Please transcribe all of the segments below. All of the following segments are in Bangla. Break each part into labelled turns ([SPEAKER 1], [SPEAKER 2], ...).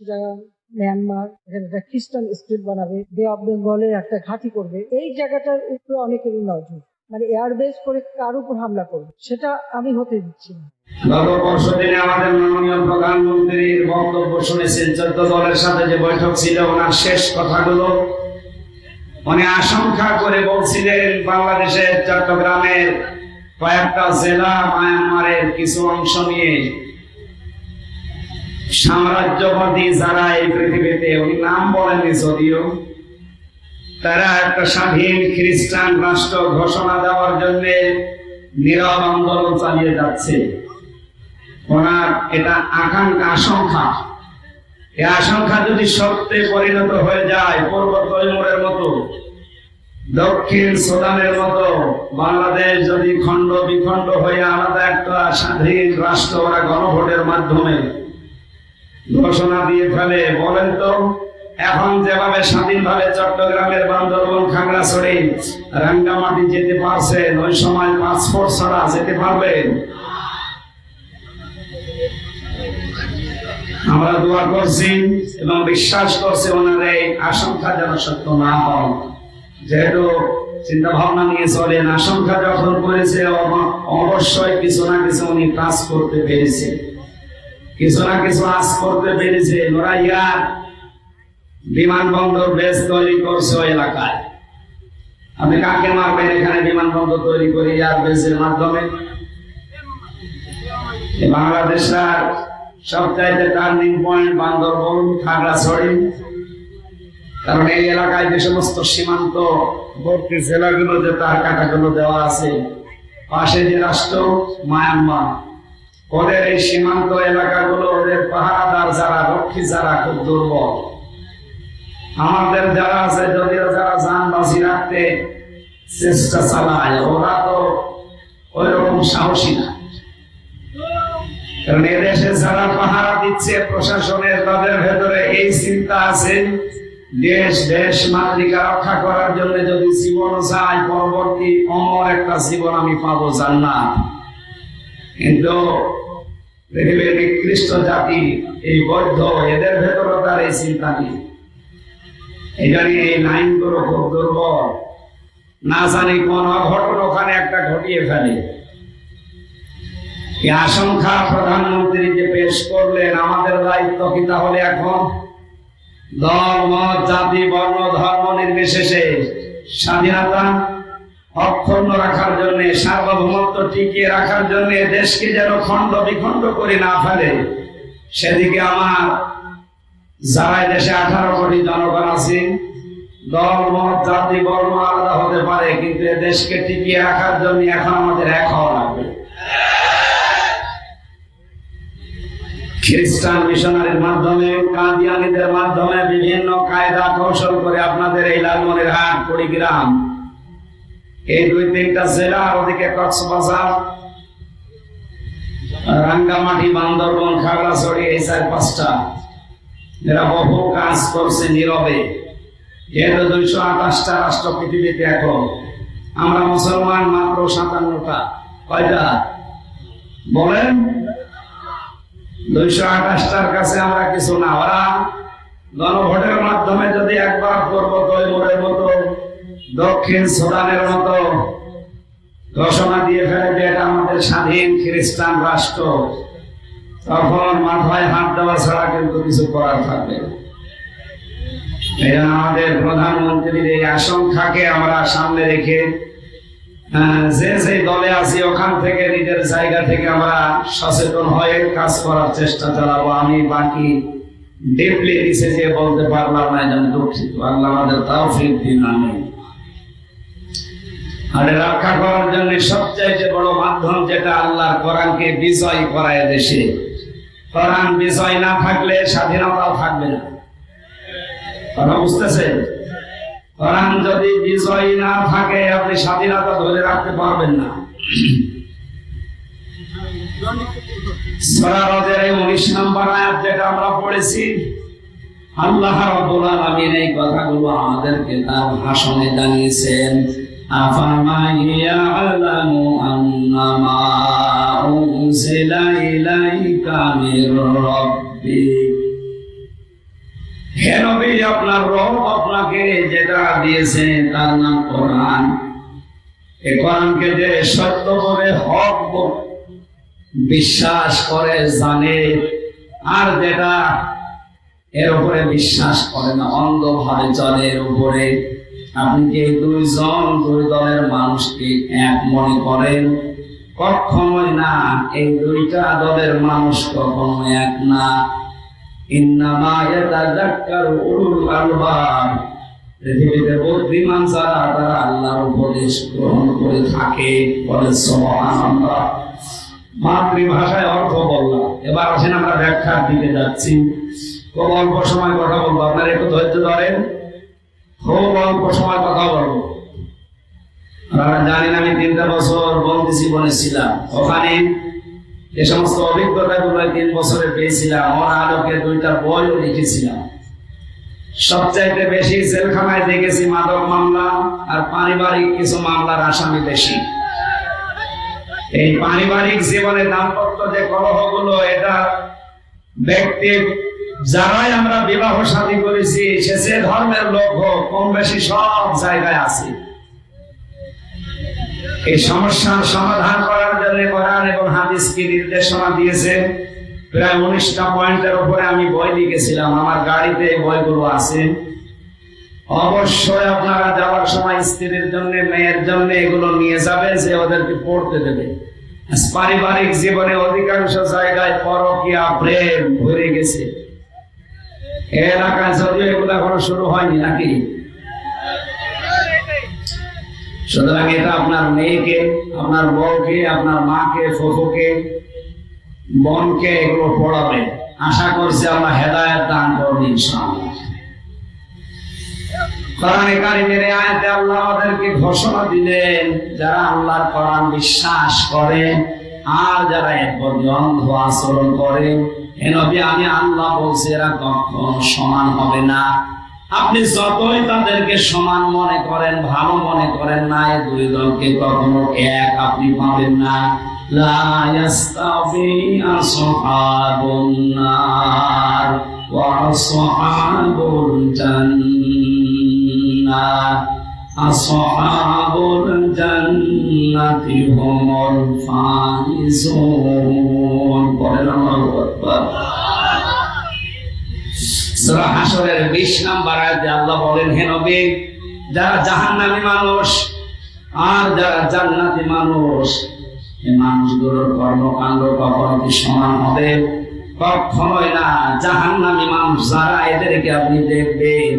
[SPEAKER 1] চিটাগাং মিয়ানমার এখানে একটা খ্রিস্টান স্টেট বানাবে বে অফ বেঙ্গলে একটা ঘাঁটি করবে, এই জায়গাটার উপরে অনেকেরই নজর। মানে এয়ারবেস করে কার উপর হামলা করবে, সেটা আমি হতে দিচ্ছি না।
[SPEAKER 2] গত পরশু দিনে আমাদের মাননীয় প্রধানমন্ত্রীর বক্তব্য শুনেছেন, চোদ্দ দলের সাথে যে বৈঠক ছিল, ওনার শেষ কথাগুলো। উনি আশঙ্কা করে বলছিলেন, বাংলাদেশের চট্টগ্রামের কয়েকটা জেলা, মায়ানমারের কিছু অংশ নিয়ে সাম্রাজ্যবাদী যারা এই পৃথিবীতে, উনি নাম বলেননি যদিও, তারা একটা স্বাধীন খ্রিস্টান রাষ্ট্র ঘোষণা দেওয়ার জন্য নীরব আন্দোলন চালিয়ে যাচ্ছে। ওনার এটা আকাঙ্ক্ষা, আশঙ্কা। এই আশঙ্কা যদি সত্যে পরিণত হয়ে যায়, পূর্ব তৈমুরের মতো, দক্ষিণ সুদানের মতো, বাংলাদেশ যদি খণ্ড বিখণ্ড হয়ে আলাদা একটা স্বাধীন রাষ্ট্র ওরা গণভোটের মাধ্যমে ঘোষণা দিয়ে ফেলে, বলেন তো, এখন যেভাবে স্বাধীনভাবে চট্টগ্রামের বান্দরবন খাগড়াছড়ি রাঙ্গামাটি যেতে পারছেন, ওই সময় পাসপোর্ট ছাড়া যেতে পারবেন? আমরা দোয়া করছি এবং বিশ্বাস করছি ওনার এই আশঙ্কা যেন সত্য না হয়। যেহেতু চিন্তা ভাবনা নিয়ে চলেন, আশঙ্কা যখন করেছে, অব- অবশ্যই কিছু না কিছু উনি কাজ করতে পেরেছে কিছু না কিছু আজ করতে পেরেছে ইয়ার বিমানবন্দর বেশ তৈরি করছে এলাকায়। আপনি কাকে মারবেন? এখানে বিমানবন্দর তৈরি করে ইয়ার বেসের মাধ্যমে। বাংলাদেশের সবচাইতে টার্নিং পয়েন্ট বান্দরবন, খাগড়াছড়ি। কারণ এই এলাকায় যে সমস্ত সীমান্ত বর্তী জেলাগুলো যে তার কাটাগুলো দেওয়া আছে, পাশে যে রাষ্ট্র, মায়ানমার। ওদের এই সীমান্ত এলাকাগুলো ওদের পাহারাদার যারা, রক্ষী যারা খুব দুর্বল। আমাদের যারা আছে যদিও যারা যান বাঁচি রাখতে চেষ্টা চালায়, ওরা তো ওই রকম সাহসী না। কারণ এদেশে যারা পাহারা দিচ্ছে, প্রশাসনের তাদের ভেতরে এই চিন্তা আছে, দেশ দেশ মাতৃকা রক্ষা করার জন্য যদি জীবন চাই পরবর্তী অমর একটা জীবন আমি পাবো জান্নাত। কিন্তু নিকৃষ্ট জাতি, এই বৌদ্ধ, এদের ভেতরে তার এই চিন্তা নেই। এই জানি এই লাইনগুলো খুব দুর্বল। না জানি কোন অঘটন ওখানে একটা ঘটিয়ে ফেলে। এই আশঙ্কা প্রধানমন্ত্রী যে পেশ করলেন, আমাদের দায়িত্ব কি তাহলে এখন? দল, মত, জাতি, বর্ণ, ধর্ম নির্বিশেষে স্বাধীনতা অক্ষুণ্ণ রাখার জন্য, সার্বভৌমত্ব টিকিয়ে রাখার জন্য দেশকে যেন খণ্ড বিখণ্ড করে না ফেলে। সেদিকে আমার যারা দেশে আঠারো কোটি জনগণ আছে, দল, মত, জাতি, বর্ণ আলাদা হতে পারে, কিন্তু দেশকে টিকিয়ে রাখার জন্য এখন আমাদের এক হওয়া লাগবে। খ্রিস্টান মিশনারির মাধ্যমে, কাদিয়ানিদের মাধ্যমে বিভিন্ন কায়দা কৌশল করে আপনাদের এই লালমনির হাট কুড়িগ্রাম এই দুই তিনটা জেলা আর ওদিকে কক্সবাজার, রাঙ্গামাটি, বান্দরবন, খাগড়াছড়ি, এই চার পাঁচটা। এরা বহু কাজ করছে নীরবে। দুইশো আঠাশটা রাষ্ট্র পৃথিবীতে এখন। আমরা মুসলমান মাত্র সাতান্নটা। কয়টা? বলেন। দুইশো আঠাশটার কাছে আমরা কিছু না। ওরা গণভোটের মাধ্যমে যদি একবার পূর্ব তৈমুরের মতো দক্ষিণ সুদানের মতো ঘোষণা দিয়ে ফেলে যে এটা আমাদের স্বাধীন খ্রিস্টান রাষ্ট্র। তখন মাথায় হাত দেওয়া ছাড়া কিন্তু কিছু করার থাকবে না। আমাদের প্রধানমন্ত্রীর এই আশঙ্কাকে আমরা সামনে রেখে যে যে দলে আছি, ওখান থেকে নিজের জায়গা থেকে আমরা সচেতন হয়ে কাজ করার চেষ্টা চালাবো। আমি বাকি ডিপলি নিচে যে বলতে পারলাম না যেন দুঃখিত। আল্লাহ আমাদের তাও ফির দিন আমি আর রক্ষা করার জন্য সবচাইতে বড় মাধ্যম যেটা আল্লাহর কোরআনকে বিজয় করায় দেশে। কোরআন বিজয় না থাকলে স্বাধীনতাও থাকবে না। কথা বুঝতেছেন কোরআন যদি বিজয় না থাকে, আপনি স্বাধীনতা ধরে রাখতে পারবেন না। সূরা রদের এই 19 নম্বর আয়াত যেটা আমরা পড়েছি, আল্লাহ রাব্বুল আলামিন এই কথাগুলো আমাদেরকে তার ভাষণে জানিয়েছেন। ইয়ালামু আন্নামা উনজিলা ইলাইকা মির রাব্বিক নবী, আপনার রব আপনাকে যেটা তার নাম কোরআন। এই কোরআনকে যে সত্য হক বিশ্বাস করে, জানে, আর যেটা এর উপরে বিশ্বাস করে না, অন্ধভাবে চলে এর উপরে। আপনি কি দুইজন দুই দলের মানুষকে এক মনে করেন? কখনোই না, এই দুইটা দলের মানুষ কখনো এক না। আল্লাহর উপদেশ করে থাকে বলে মাতৃভাষায় অর্থ বললাম। এবার আমরা যাচ্ছি। সময় কথা বলব। আপনারা একটু ধৈর্য ধরেন। খুব অল্প সময় কথা বলব। জানেন আমি তিনটা বছর বন্দি জীবনে ছিলাম ওখানে যে সমস্ত তিন বছরে পেয়েছিলাম। ওর আলোকে দুইটা বইও লিখেছিলাম। সবচাইতে বেশি জেলখানায় দেখেছি মাদক মামলা আর পারিবারিক কিছু মামলার আসামি বেশি। এই পারিবারিক জীবনে দাম্পত্য যে কলহগুলো, এটা ব্যক্তি যারাই আমরা বিবাহ শাদী করেছি, সে যে ধর্মের লোক হোক কম বেশি সব জায়গায় আছে। এই সমস্যার সমাধান করার জন্য কোরআন এবং হাদিস কি নির্দেশনা দিয়েছে। প্রায় উনিশটা পয়েন্টের উপরে আমি বই লিখেছিলাম, আমার গাড়িতে এই বইগুলো আছে। অবশ্যই আপনারা যাওয়ার সময় স্ত্রীর জন্য, মেয়ের জন্য এগুলো নিয়ে যাবে, যে ওদেরকে পড়তে দেবে। পারিবারিক জীবনে অধিকাংশ জায়গায় পরকিয়া, প্রেম ভরে গেছে। এলাকায় যদিও এগুলো এখনও শুরু হয়নি নাকি? সুতরাং এটা আপনার মেয়েকে, আপনার বউকে, আপনার মাকে, ফুফুকে, বোনকে এগুলো পড়াবে। আশা করছি আমরা হেদায়ত দান করব ইনশাআল্লাহ। আল্লাহ করে আর যারা অন্ধ আচরণ করে আমি আল্লাহ বলছি, এরা কখনো সমান হবে না? আপনি যতই তাদেরকে সমান মনে করেন, ভালো মনে করেন না এই দুই দলকে কখনো এক আপনি পাবেন না। লা আল্লাহু আকবার। সূরা হাশরের 20 নম্বর আয়াতে আল্লাহ বলেন, হে যারা জাহান্নামী মানুষ আর যারা জান্নাতি মানুষ, এই মানুষগুলোর কর্মকাণ্ড কখনো কি সমান হবে? কখনোই না। জাহান্নামী মানুষ যারা এদেরকে আপনি দেখবেন,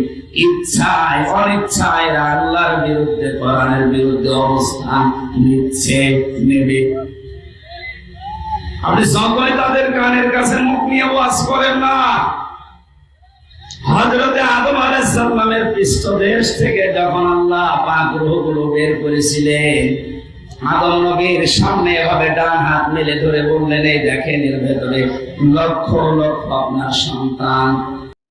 [SPEAKER 2] ইচ্ছায়, অনিচ্ছায় আল্লাহর বিরুদ্ধে, কোরআনের বিরুদ্ধে অবস্থান নিচ্ছে, নেবে। আপনি যতই তাদের কানের কাছে মুখ নিয়ে ওয়াজ করেন না। হজরতে আদম আলাইসাল্লামের পৃষ্ঠদেশ থেকে যখন আল্লাহ পাক রূহগুলো বের করেছিলেন আদম নবীর সামনে এভাবে ডান হাত মেলে ধরে বললেন, এই দেখেন এর ভেতরে লক্ষ লক্ষ আপনার সন্তান।